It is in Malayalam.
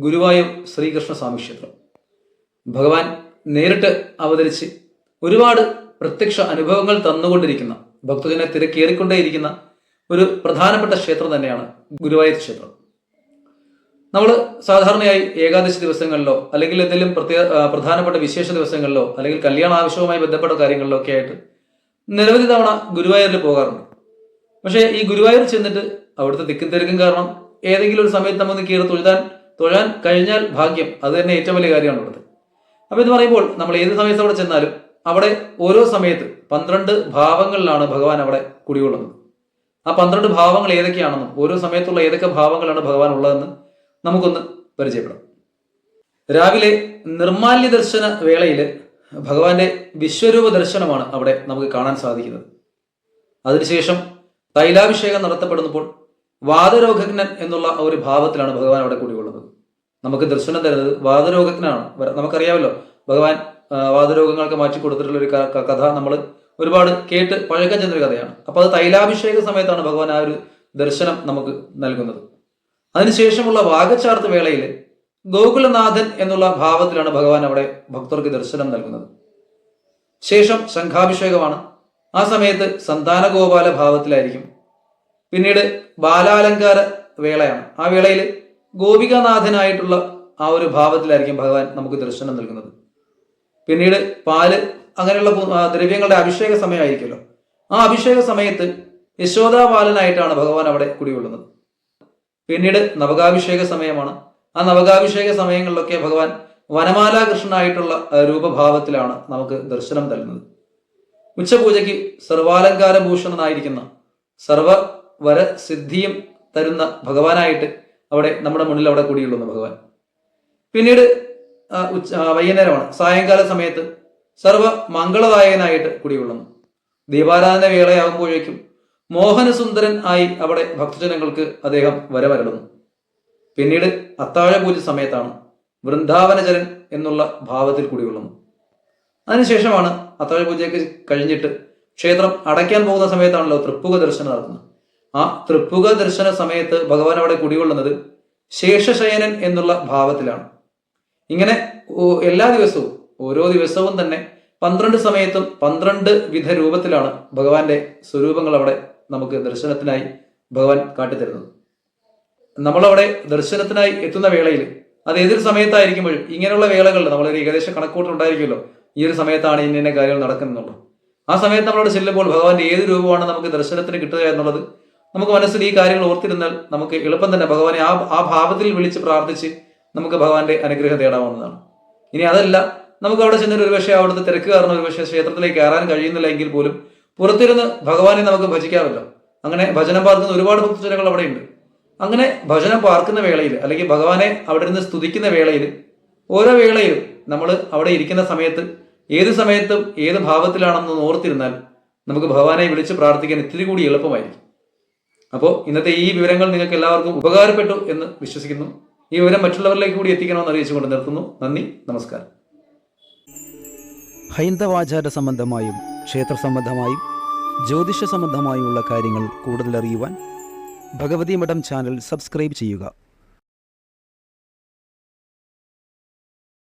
ഗുരുവായൂർ ശ്രീകൃഷ്ണ സ്വാമി ക്ഷേത്രം. ഭഗവാൻ നേരിട്ട് അവതരിച്ച് ഒരുപാട് പ്രത്യക്ഷ അനുഭവങ്ങൾ തന്നുകൊണ്ടിരിക്കുന്ന ഭക്തജനെ തിരക്കേറിക്കൊണ്ടേയിരിക്കുന്ന ഒരു പ്രധാനപ്പെട്ട ക്ഷേത്രം തന്നെയാണ് ഗുരുവായൂർ ക്ഷേത്രം. നമ്മൾ സാധാരണയായി ഏകാദശി ദിവസങ്ങളിലോ അല്ലെങ്കിൽ എന്തെങ്കിലും പ്രത്യേക പ്രധാനപ്പെട്ട വിശേഷ ദിവസങ്ങളിലോ അല്ലെങ്കിൽ കല്യാണ ആവശ്യവുമായി ബന്ധപ്പെട്ട കാര്യങ്ങളിലോ ഒക്കെ ആയിട്ട് നിരവധി തവണ ഗുരുവായൂരിൽ പോകാറുണ്ട്. പക്ഷേ ഈ ഗുരുവായൂർ ചെന്നിട്ട് അവിടുത്തെ തിക്കും തിരക്കും കാരണം ഏതെങ്കിലും ഒരു സമയത്ത് നമ്മൾ കയറി തൊഴുതാൻ തൊഴാൻ കഴിഞ്ഞാൽ ഭാഗ്യം. അത് തന്നെ ഏറ്റവും വലിയ കാര്യമാണ് ഇവിടുത്തെ അപ്പൊ ഇത് പറയുമ്പോൾ നമ്മൾ ഏത് സമയത്ത് അവിടെ ചെന്നാലും അവിടെ ഓരോ സമയത്ത് പന്ത്രണ്ട് ഭാവങ്ങളിലാണ് ഭഗവാൻ അവിടെ കുടികൊള്ളുന്നത്. ആ പന്ത്രണ്ട് ഭാവങ്ങൾ ഏതൊക്കെയാണെന്നും ഓരോ സമയത്തുള്ള ഏതൊക്കെ ഭാവങ്ങളാണ് ഭഗവാൻ ഉള്ളതെന്ന് നമുക്കൊന്ന് പരിചയപ്പെടാം. രാവിലെ നിർമാല്യ ദർശന വേളയിൽ ഭഗവാന്റെ വിശ്വരൂപ ദർശനമാണ് അവിടെ നമുക്ക് കാണാൻ സാധിക്കുന്നത്. അതിനുശേഷം തൈലാഭിഷേകം നടത്തപ്പെടുന്നപ്പോൾ വാദരോഗജ്ഞൻ എന്നുള്ള ഒരു ഭാവത്തിലാണ് ഭഗവാൻ അവിടെ കൂടിയുള്ളത്. നമുക്ക് ദർശനം തരുന്നത് വാദരോഗജ്ഞനാണ്. നമുക്കറിയാമല്ലോ ഭഗവാൻ വാദരോഗങ്ങൾക്ക് മാറ്റി കൊടുത്തിട്ടുള്ള ഒരു കഥ നമ്മൾ ഒരുപാട് കേട്ട് പഴക്കം ചെന്നൊരു കഥയാണ്. അപ്പൊ അത് തൈലാഭിഷേക സമയത്താണ് ഭഗവാൻ ആ ഒരു ദർശനം നമുക്ക് നൽകുന്നത്. അതിനുശേഷമുള്ള വാഗച്ചാർത്ത് വേളയിൽ ഗോകുലനാഥൻ എന്നുള്ള ഭാവത്തിലാണ് ഭഗവാൻ അവിടെ ഭക്തർക്ക് ദർശനം നൽകുന്നത്. ശേഷം ശംഖാഭിഷേകമാണ്. ആ സമയത്ത് സന്താന സന്താനഗോപാല ഭാവത്തിലായിരിക്കും പിന്നീട് ബാലാലങ്കാര വേളയാണ്. ആ വേളയിൽ ഗോപികാനാഥനായിട്ടുള്ള ആ ഒരു ഭാവത്തിലായിരിക്കും ഭഗവാൻ നമുക്ക് ദർശനം നൽകുന്നത്. പിന്നീട് പാൽ അങ്ങനെയുള്ള ദ്രവ്യങ്ങളുടെ അഭിഷേക സമയമായിരിക്കുമല്ലോ. ആ അഭിഷേക സമയത്ത് യശോദാപാലനായിട്ടാണ് ഭഗവാൻ അവിടെ കുടികൊള്ളുന്നത്. പിന്നീട് നവകാഭിഷേക സമയമാണ്. ആ നവകാഭിഷേക സമയങ്ങളിലൊക്കെ ഭഗവാൻ വനമാലാകൃഷ്ണനായിട്ടുള്ള രൂപഭാവത്തിലാണ് നമുക്ക് ദർശനം തരുന്നത് ഉച്ചപൂജയ്ക്ക് സർവാലങ്കാര ഭൂഷണനായിരിക്കുന്ന സർവ വര സിദ്ധിയും തരുന്ന ഭഗവാനായിട്ട് അവിടെ നമ്മുടെ മുന്നിൽ അവിടെ കൂടിയുള്ളൂ ഭഗവാൻ. പിന്നീട് ഉച്ച വൈകുന്നേരമാണ്. സായങ്കാല സമയത്ത് സർവ മംഗളദായകനായിട്ട് കുടികൊള്ളുന്നു ദീപാരാധന വേളയാകുമ്പോഴേക്കും മോഹനസുന്ദരൻ ആയി അവിടെ ഭക്തജനങ്ങൾക്ക് അദ്ദേഹം വരവരളുന്നു പിന്നീട് അത്താഴ പൂജ സമയത്താണ് വൃന്ദാവനചരൻ എന്നുള്ള ഭാവത്തിൽ കുടികൊള്ളുന്നു അതിനുശേഷമാണ് അത്താഴ പൂജയൊക്കെ കഴിഞ്ഞിട്ട് ക്ഷേത്രം അടയ്ക്കാൻ പോകുന്ന സമയത്താണല്ലോ തൃപ്പുക ദർശനം നടത്തുന്നത്. ആ തൃപ്പുക ദർശന സമയത്ത് ഭഗവാൻ അവിടെ കുടികൊള്ളുന്നത് ശേഷശയനൻ എന്നുള്ള ഭാവത്തിലാണ്. ഇങ്ങനെ എല്ലാ ദിവസവും ഓരോ ദിവസവും തന്നെ പന്ത്രണ്ട് സമയത്തും പന്ത്രണ്ട് വിധ രൂപത്തിലാണ് ഭഗവാന്റെ സ്വരൂപങ്ങൾ അവിടെ നമുക്ക് ദർശനത്തിനായി ഭഗവാൻ കാട്ടിത്തരുന്നത്. നമ്മളവിടെ ദർശനത്തിനായി എത്തുന്ന വേളയിൽ അത് ഏതൊരു സമയത്തായിരിക്കുമ്പോഴും ഇങ്ങനെയുള്ള വേളകളിൽ നമ്മളൊരു ഏകദേശ കണക്കൂട്ടുണ്ടായിരിക്കുമല്ലോ ഈ ഒരു സമയത്താണ് ഇന്ന കാര്യങ്ങൾ നടക്കുന്നുള്ളൂ ആ സമയത്ത് നമ്മളവിടെ ചെല്ലുമ്പോൾ ഭഗവാന്റെ ഏത് രൂപമാണ് നമുക്ക് ദർശനത്തിന് കിട്ടുക എന്നുള്ളത് നമുക്ക് മനസ്സിൽ ഈ കാര്യങ്ങൾ ഓർത്തിരുന്നാൽ നമുക്ക് എളുപ്പം തന്നെ ഭഗവാനെ ആ ആ ഭാവത്തിൽ വിളിച്ച് പ്രാർത്ഥിച്ച് നമുക്ക് ഭഗവാന്റെ അനുഗ്രഹം തേടാവുന്നതാണ്. ഇനി അതല്ല നമുക്ക് അവിടെ ചെന്നിട്ട് ഒരുപക്ഷെ അവിടുത്തെ തിരക്ക് കാരണം ഒരുപക്ഷെ ക്ഷേത്രത്തിലേക്ക് കയറാൻ കഴിയുന്നില്ല എങ്കിൽ പോലും പുറത്തിരുന്ന് ഭഗവാനെ നമുക്ക് ഭജിക്കാമല്ലോ. അങ്ങനെ ഭജനം പാർക്കുന്ന ഒരുപാട് ഭക്തജനങ്ങൾ അവിടെയുണ്ട്. അങ്ങനെ ഭജനം പാർക്കുന്ന വേളയിൽ അല്ലെങ്കിൽ ഭഗവാനെ അവിടെ നിന്ന് സ്തുതിക്കുന്ന വേളയിൽ ഓരോ വേളയിലും നമ്മൾ അവിടെ ഇരിക്കുന്ന സമയത്ത് ഏത് സമയത്തും ഏത് ഭാവത്തിലാണെന്ന് ഓർത്തിരുന്നാൽ നമുക്ക് ഭഗവാനെ വിളിച്ച് പ്രാർത്ഥിക്കാൻ ഇത്തിരി കൂടി എളുപ്പമായിരിക്കും. അപ്പോൾ ഇന്നത്തെ ഈ വിവരങ്ങൾ നിങ്ങൾക്ക് എല്ലാവർക്കും ഉപകാരപ്പെട്ടു എന്ന് വിശ്വസിക്കുന്നു. ഈ വിവരം മറ്റുള്ളവരിലേക്ക് കൂടി എത്തിക്കണമെന്ന് അറിയിച്ചുകൊണ്ട് നിർത്തുന്നു. നന്ദി നമസ്കാരം. ഹൈന്ദവാചാര സംബന്ധമായും ക്ഷേത്ര സംബന്ധമായും ജ്യോതിഷ സംബന്ധമായുമുള്ള കാര്യങ്ങൾ കൂടുതൽ അറിയുവാൻ ഭഗവതി മഠം ചാനൽ സബ്സ്ക്രൈബ് ചെയ്യുക.